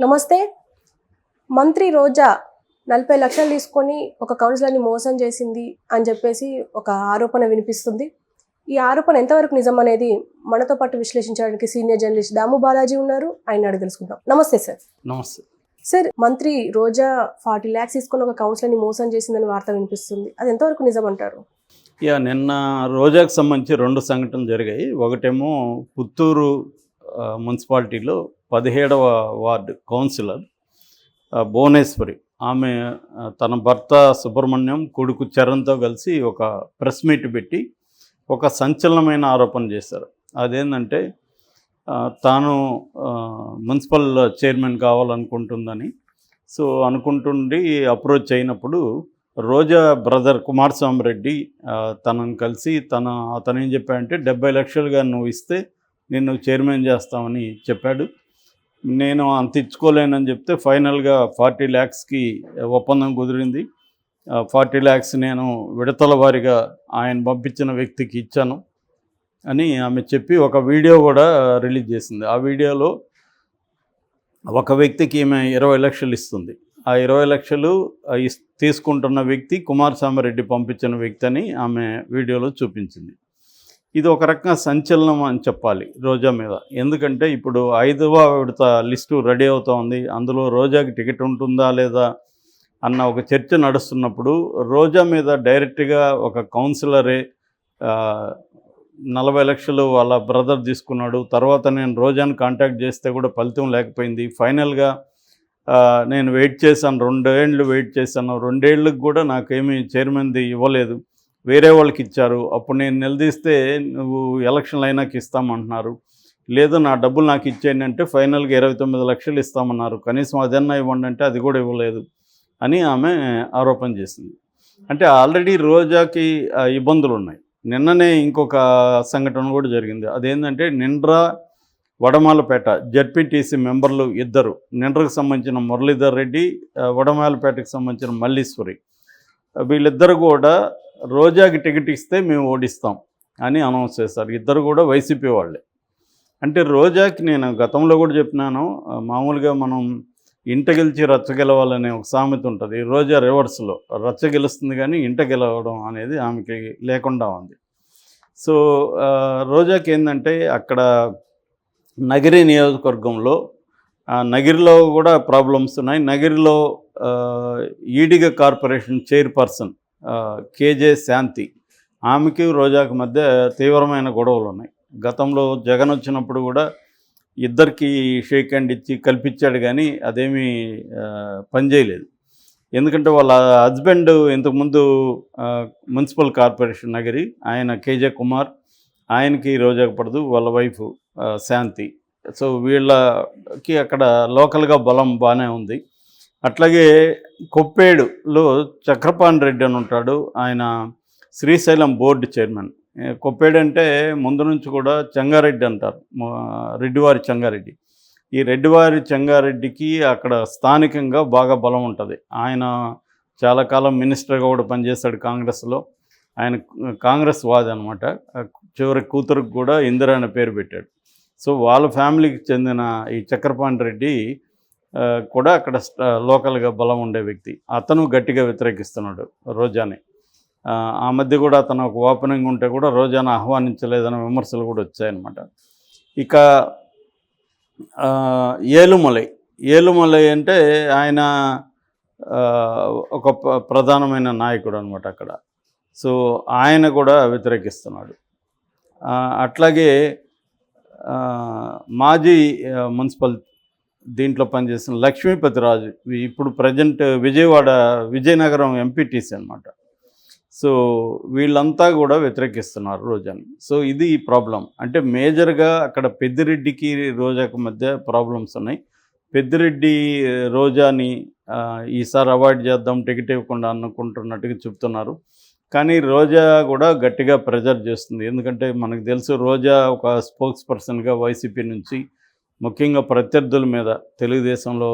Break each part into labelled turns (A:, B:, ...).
A: నమస్తే. మంత్రి రోజా నలభై లక్షలు తీసుకొని ఒక కౌన్సిలర్ని మోసం చేసింది అని చెప్పేసి ఒక ఆరోపణ వినిపిస్తుంది. ఈ ఆరోపణ ఎంతవరకు నిజం అనేది మనతో పాటు విశ్లేషించడానికి సీనియర్ జర్నలిస్ట్ దాము బాలాజీ ఉన్నారు. ఆయన అడిగి తెలుసుకుందాం. నమస్తే సార్.
B: నమస్తే.
A: సార్ మంత్రి రోజా ఫార్టీ ల్యాక్స్ తీసుకొని ఒక కౌన్సిలర్ని మోసం చేసిందని వార్త వినిపిస్తుంది. అది ఎంతవరకు నిజం అంటారు?
B: యా నిన్న రోజాకు సంబంధించి రెండు సంఘటనలు జరిగాయి. ఒకటేమో పుత్తూరు మున్సిపాలిటీలో పదిహేడవ వార్డు కౌన్సిలర్ భువనేశ్వరి. ఆమె తన భర్త సుబ్రహ్మణ్యం కొడుకు చరణ్తో కలిసి ఒక ప్రెస్ మీట్ పెట్టి ఒక సంచలనమైన ఆరోపణ చేశారు. అదేంటంటే తాను మున్సిపల్ చైర్మన్ కావాలనుకుంటుందని. సో అనుకుంటుండి అప్రోచ్ అయినప్పుడు రోజా బ్రదర్ కుమారస్వామి రెడ్డి తనను కలిసి తన అతను ఏం చెప్పాడంటే డెబ్బై లక్షలుగా నువ్వు ఇస్తే నిన్ను చైర్మన్ చేస్తామని చెప్పాడు. నేను అంత ఇచ్చుకోలేనని చెప్తే ఫైనల్గా ఫార్టీ ల్యాక్స్కి ఒప్పందం కుదిరింది. ఫార్టీ ల్యాక్స్ నేను విడతల వారిగా ఆయన పంపించిన వ్యక్తికి ఇచ్చాను అని ఆమె చెప్పి ఒక వీడియో కూడా రిలీజ్ చేసింది. ఆ వీడియోలో ఒక వ్యక్తికి ఈమె ఇరవై లక్షలు ఇస్తుంది. ఆ ఇరవై లక్షలు ఇస్- తీసుకుంటున్న వ్యక్తి కుమారస్వామి రెడ్డి పంపించిన వ్యక్తి అని ఆమె వీడియోలో చూపించింది. ఇది ఒక రకంగా సంచలనం అని చెప్పాలి రోజా మీద. ఎందుకంటే ఇప్పుడు ఐదవ విడత లిస్టు రెడీ అవుతా ఉంది అందులో రోజాకి టికెట్ ఉంటుందా లేదా అన్న ఒక చర్చ నడుస్తున్నప్పుడు రోజా మీద డైరెక్ట్గా ఒక కౌన్సిలరే నలభై లక్షలు వాళ్ళ బ్రదర్ తీసుకున్నాడు. తర్వాత నేను రోజాని కాంటాక్ట్ చేస్తే కూడా ఫలితం లేకపోయింది. ఫైనల్గా నేను వెయిట్ చేశాను. రెండేళ్ళు వెయిట్ చేశాను. రెండేళ్ళకి కూడా నాకేమీ చైర్మన్ది ఇవ్వలేదు. వేరే వాళ్ళకి ఇచ్చారు. అప్పుడు నేను నిలదీస్తే నువ్వు ఎలక్షన్లు అయినాక ఇస్తామంటున్నారు. లేదు నా డబ్బులు నాకు ఇచ్చేయండి అంటే ఫైనల్గా ఇరవై తొమ్మిది లక్షలు ఇస్తామన్నారు. కనీసం అదన్నా ఇవ్వండి అంటే అది కూడా ఇవ్వలేదు అని ఆమె ఆరోపణ చేసింది. అంటే ఆల్రెడీ రోజాకి ఇబ్బందులు ఉన్నాయి. నిన్ననే ఇంకొక సంఘటన కూడా జరిగింది. అదేంటంటే నిండ్రా వడమాలపేట జడ్పీటీసీ మెంబర్లు ఇద్దరు నిండ్రకు సంబంధించిన మురళీధర్ రెడ్డి వడమాలపేటకు సంబంధించిన మల్లీశ్వరి వీళ్ళిద్దరు కూడా రోజాకి టికెట్ ఇస్తే మేము ఓడిస్తాం అని అనౌన్స్ చేశారు. ఇద్దరు కూడా వైసీపీ వాళ్ళే. అంటే రోజాకి నేను గతంలో కూడా చెప్పినాను మామూలుగా మనం ఇంట గెలిచి రచ్చ గెలవాలనే ఒక సామెత ఉంటుంది. రోజా రివర్స్లో రచ్చ గెలుస్తుంది కానీ ఇంట గెలవడం అనేది ఆమెకి లేకుండా ఉంది. సో రోజాకి ఏంటంటే అక్కడ నగిరి నియోజకవర్గంలో నగిరిలో కూడా ప్రాబ్లమ్స్ ఉన్నాయి. నగిరిలో Ediga corporation chairperson K J Shanti. ఆమెకి రోజాకి మధ్య తీవ్రమైన గొడవలు ఉన్నాయి గతంలో జగన్ వచ్చినప్పుడు కూడా ఇద్దరికి షేక్ హ్యాండ్ ఇచ్చి కల్పించాడు కానీ అదేమీ పనిచేయలేదు. ఎందుకంటే వాళ్ళ హస్బెండ్ ఇంతకుముందు మున్సిపల్ కార్పొరేషన్ నగరి ఆయన కేజే కుమార్ ఆయనకి రోజాకు పడదు వాళ్ళ వైఫ్ శాంతి. సో వీళ్ళకి అక్కడ లోకల్గా బలం బాగానే ఉంది. అట్లాగే కొప్పేడులో చక్రపాణి రెడ్డి అని ఉంటాడు. ఆయన శ్రీశైలం బోర్డు చైర్మన్. కొప్పేడు అంటే ముందు నుంచి కూడా చెంగారెడ్డి అంటారు. రెడ్డివారి చెంగారెడ్డి. ఈ రెడ్డివారి చెంగారెడ్డికి అక్కడ స్థానికంగా బాగా బలం ఉంటుంది. ఆయన చాలా కాలం మినిస్టర్గా కూడా పనిచేశాడు కాంగ్రెస్లో. ఆయన కాంగ్రెస్ వాది అనమాట చివరి కూతురుకు కూడా ఇందిరా అనే పేరు పెట్టాడు. సో వాళ్ళ ఫ్యామిలీకి చెందిన ఈ చక్రపాణి రెడ్డి కూడా అక్కడ లోకల్గా బలం ఉండే వ్యక్తి. అతను గట్టిగా వ్యతిరేకిస్తున్నాడు రోజాని. ఆ, మధ్య కూడా అతను ఒక ఓపెనింగ్ ఉంటే కూడా రోజాను ఆహ్వానించలేదనే విమర్శలు కూడా వచ్చాయన్నమాట. ఇక ఏలుమలై. ఏలుమలై అంటే ఆయన ఒక ప్రధానమైన నాయకుడు అనమాట అక్కడ. సో ఆయన కూడా వ్యతిరేకిస్తున్నాడు. అట్లాగే మాజీ మున్సిపల్ దీంట్లో పనిచేసిన లక్ష్మీపతి రాజు ఇప్పుడు ప్రజెంట్ విజయవాడ విజయనగరం ఎంపీటీసీ అనమాట సో వీళ్ళంతా కూడా వ్యతిరేకిస్తున్నారు రోజాని. సో ఇది ఈ ప్రాబ్లం. అంటే మేజర్గా అక్కడ పెద్దిరెడ్డికి రోజాకు మధ్య ప్రాబ్లమ్స్ ఉన్నాయి. పెద్దిరెడ్డి రోజాని ఈసారి అవాయిడ్ చేద్దాం టికెట్ ఇవ్వకుండా అనుకుంటున్నట్టుగా చెప్తున్నారు. కానీ రోజా కూడా గట్టిగా ప్రెజర్ చేస్తుంది. ఎందుకంటే మనకు తెలుసు రోజా ఒక స్పోక్స్ పర్సన్గా వైసీపీ నుంచి ముఖ్యంగా ప్రత్యర్థుల మీద తెలుగుదేశంలో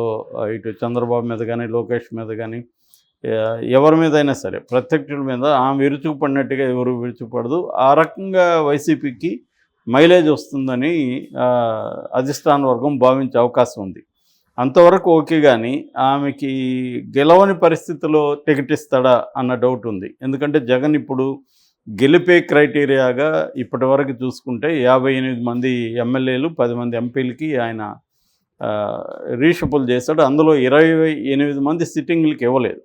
B: ఇటు చంద్రబాబు మీద కానీ లోకేష్ మీద కానీ ఎవరి మీద అయినా సరే ప్రత్యర్థుల మీద ఆమె విరుచుకుపడినట్టుగా ఎవరు విరుచుకుపడదు ఆ రకంగా వైసీపీకి మైలేజ్ వస్తుందని అధిష్టాన వర్గం భావించే అవకాశం ఉంది. అంతవరకు ఓకే కానీ ఆమెకి గెలవని పరిస్థితిలో టికెట్ ఇస్తాడా అన్న డౌట్ ఉంది. ఎందుకంటే జగన్ ఇప్పుడు గెలిపే క్రైటీరియాగా ఇప్పటి వరకు చూసుకుంటే యాభై ఎనిమిది మంది ఎమ్మెల్యేలు పది మంది ఎంపీలకి ఆయన రీషఫుల్ చేశాడు. అందులో ఇరవై ఎనిమిది మంది సిట్టింగ్లకి ఇవ్వలేదు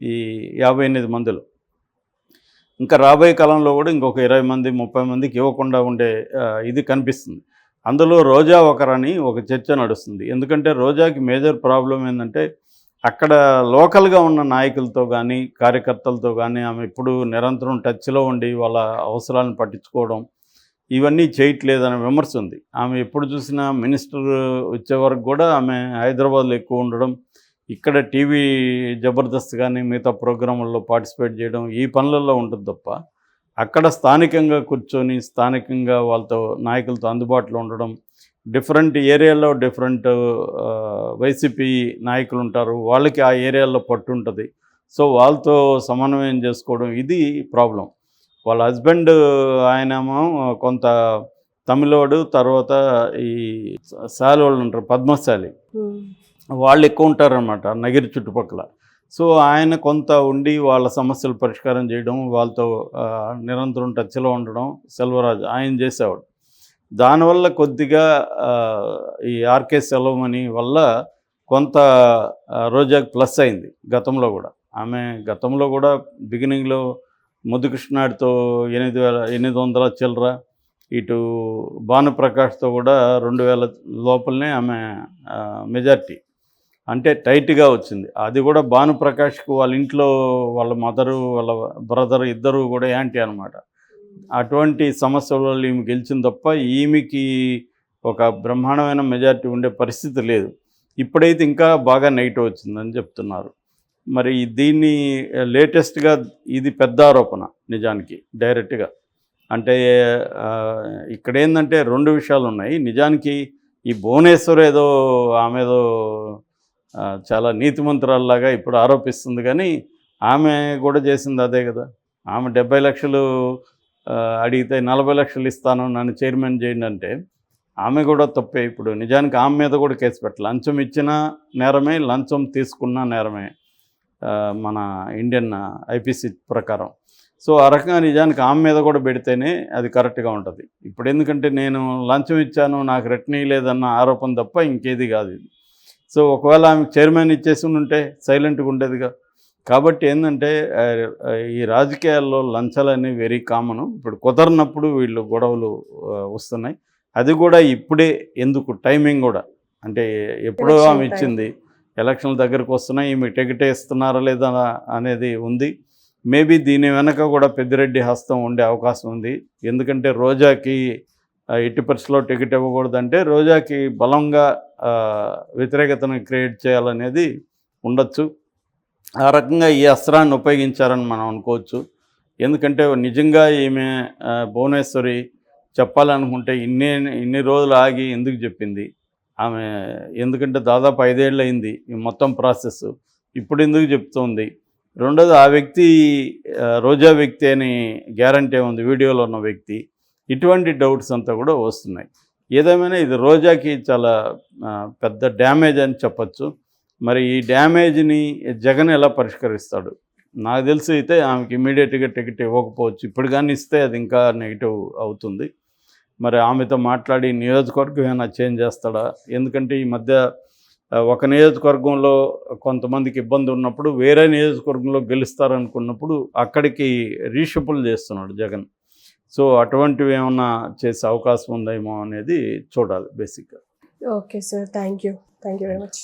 B: ఈ యాభై ఎనిమిది మందిలో. ఇంకా రాబోయే కాలంలో కూడా ఇంకొక ఇరవై మంది ముప్పై మందికి ఇవ్వకుండా ఉండే ఇది కనిపిస్తుంది. అందులో రోజా ఒకరని ఒక చర్చ నడుస్తుంది. ఎందుకంటే రోజాకి మేజర్ ప్రాబ్లం ఏంటంటే అక్కడ లోకల్గా ఉన్న నాయకులతో కానీ కార్యకర్తలతో కానీ ఆమె ఎప్పుడు నిరంతరం టచ్లో ఉండి వాళ్ళ అవసరాలను పట్టించుకోవడం ఇవన్నీ చేయట్లేదనే విమర్శ ఉంది. ఆమె ఎప్పుడు చూసినా మినిస్టర్ వచ్చే వరకు కూడా ఆమె హైదరాబాద్లో ఎక్కువ ఉండడం ఇక్కడ టీవీ జబర్దస్త్ కానీ మిగతా ప్రోగ్రాముల్లో పార్టిసిపేట్ చేయడం ఈ పనులలో ఉంటుంది తప్ప అక్కడ స్థానికంగా కూర్చొని స్థానికంగా వాళ్ళతో నాయకులతో అందుబాటులో ఉండడం డిఫరెంట్ ఏరియాలో డిఫరెంట్ వైసీపీ నాయకులు ఉంటారు. వాళ్ళకి ఆ ఏరియాలో పట్టు ఉంటుంది. సో వాళ్ళతో సమన్వయం చేసుకోవడం ఇది ప్రాబ్లం. వాళ్ళ హస్బెండ్ ఆయనేమో కొంత తమిళోడు తర్వాత ఈ శాలి వాళ్ళు ఉంటారు పద్మశాలి. వాళ్ళు ఎక్కువ ఉంటారనమాట నగిరి చుట్టుపక్కల. సో ఆయన కొంత ఉండి వాళ్ళ సమస్యలు పరిష్కారం చేయడం వాళ్ళతో నిరంతరం టచ్లో ఉండడం సెల్వరాజు ఆయన చేసేవాడు. దానివల్ల కొద్దిగా ఈ ఆర్కే సెలవుమణి వల్ల కొంత రోజాకి ప్లస్ అయింది గతంలో కూడా. ఆమె గతంలో కూడా బిగినింగ్లో ముద్దుకృష్ణాడితో ఎనిమిది వేల ఎనిమిది వందల చిల్లర ఇటు భానుప్రకాష్తో కూడా రెండు వేల లోపలనే ఆమె మెజార్టీ. అంటే టైట్గా వచ్చింది. అది కూడా భానుప్రకాష్కు వాళ్ళ ఇంట్లో వాళ్ళ మదరు వాళ్ళ బ్రదర్ ఇద్దరు కూడా యాంటీ అనమాట అటువంటి సమస్యలలో ఈమె గెలిచింది తప్ప ఈమెకి ఒక బ్రహ్మాండమైన మెజారిటీ ఉండే పరిస్థితి లేదు. ఇప్పుడైతే ఇంకా బాగా నెగిటివ్ వచ్చిందని చెప్తున్నారు. మరి దీన్ని లేటెస్ట్గా ఇది పెద్ద ఆరోపణ నిజానికి డైరెక్ట్గా. అంటే ఇక్కడ ఏంటంటే రెండు విషయాలు ఉన్నాయి. నిజానికి ఈ భువనేశ్వర్ ఏదో ఆమె ఏదో చాలా నీతిమంతురాల్లాగా ఇప్పుడు ఆరోపిస్తుంది కానీ ఆమె కూడా చేసింది అదే కదా. ఆమె డెబ్బై లక్షలు అడిగితే నలభై లక్షలు ఇస్తాను నన్ను చైర్మన్ చేయండి అంటే ఆమె కూడా తప్పే. ఇప్పుడు నిజానికి ఆమె మీద కూడా కేసు పెట్టాలి. లంచం ఇచ్చిన నేరమే లంచం తీసుకున్న నేరమే మన ఇండియన్ ఐపీసీ ప్రకారం. సో ఆ రకంగా నిజానికి ఆమె మీద కూడా పెడితేనే అది కరెక్ట్గా ఉంటుంది. ఇప్పుడు ఎందుకంటే నేను లంచం ఇచ్చాను నాకు రిటర్న్ లేదన్న ఆరోపణ తప్ప ఇంకేది కాదు ఇది. సో ఒకవేళ ఆమె చైర్మన్ ఇచ్చేసి ఉంటే సైలెంట్గా ఉండేదిగా. కాబట్టి ఏంటంటే ఈ రాజకీయాల్లో లంచాలు అనేవి వెరీ కామన్. ఇప్పుడు కుదరనప్పుడు వీళ్ళు గొడవలు వస్తున్నాయి. అది కూడా ఇప్పుడే ఎందుకు టైమింగ్ కూడా. అంటే ఎప్పుడో ఆమె. ఇచ్చింది ఎలక్షన్ల దగ్గరకు వస్తున్నాయి ఈమె టికెట్ ఇస్తున్నారా లేదా అనేది ఉంది. మేబీ దీని వెనక కూడా పెద్దిరెడ్డి హస్తం ఉండే అవకాశం ఉంది. ఎందుకంటే రోజాకి ఎట్టి పరిస్థితుల్లో టికెట్ ఇవ్వకూడదంటే రోజాకి బలంగా వ్యతిరేకతను క్రియేట్ చేయాలనేది ఉండొచ్చు. ఆ రకంగా ఈ అస్త్రాన్ని ఉపయోగించారని మనం అనుకోవచ్చు. ఎందుకంటే నిజంగా ఈమె భువనేశ్వరి చెప్పాలనుకుంటే ఇన్ని ఇన్ని రోజులు ఆగి ఎందుకు చెప్పింది? ఆమె ఎందుకంటే దాదాపు ఐదేళ్ళు అయింది ఈ మొత్తం ప్రాసెస్. ఇప్పుడు ఎందుకు చెప్తోంది? రెండోది ఆ వ్యక్తి రోజా వ్యక్తి అని గ్యారంటీ ఉంది వీడియోలో ఉన్న వ్యక్తి. ఇటువంటి డౌట్స్ అంతా కూడా వస్తున్నాయి. ఏదేమైనా ఇది రోజాకి చాలా పెద్ద డ్యామేజ్ అని చెప్పచ్చు. మరి ఈ డ్యామేజ్ని జగన్ ఎలా పరిష్కరిస్తాడు? నాకు తెలిసి అయితే ఆమెకి ఇమీడియట్గా టికెట్ ఇవ్వకపోవచ్చు. ఇప్పుడు కానీ ఇస్తే అది ఇంకా నెగిటివ్ అవుతుంది. మరి ఆమెతో మాట్లాడి నియోజకవర్గం ఏమైనా చేంజ్ చేస్తాడా? ఎందుకంటే ఈ మధ్య ఒక నియోజకవర్గంలో కొంతమందికి ఇబ్బంది ఉన్నప్పుడు వేరే నియోజకవర్గంలో గెలుస్తారనుకున్నప్పుడు అక్కడికి రీషఫుల్ చేస్తున్నాడు జగన్. సో అటువంటివి ఏమన్నా చేసే అవకాశం ఉందేమో అనేది చూడాలి బేసిక్గా.
A: Okay sir. Thank you thank you very much.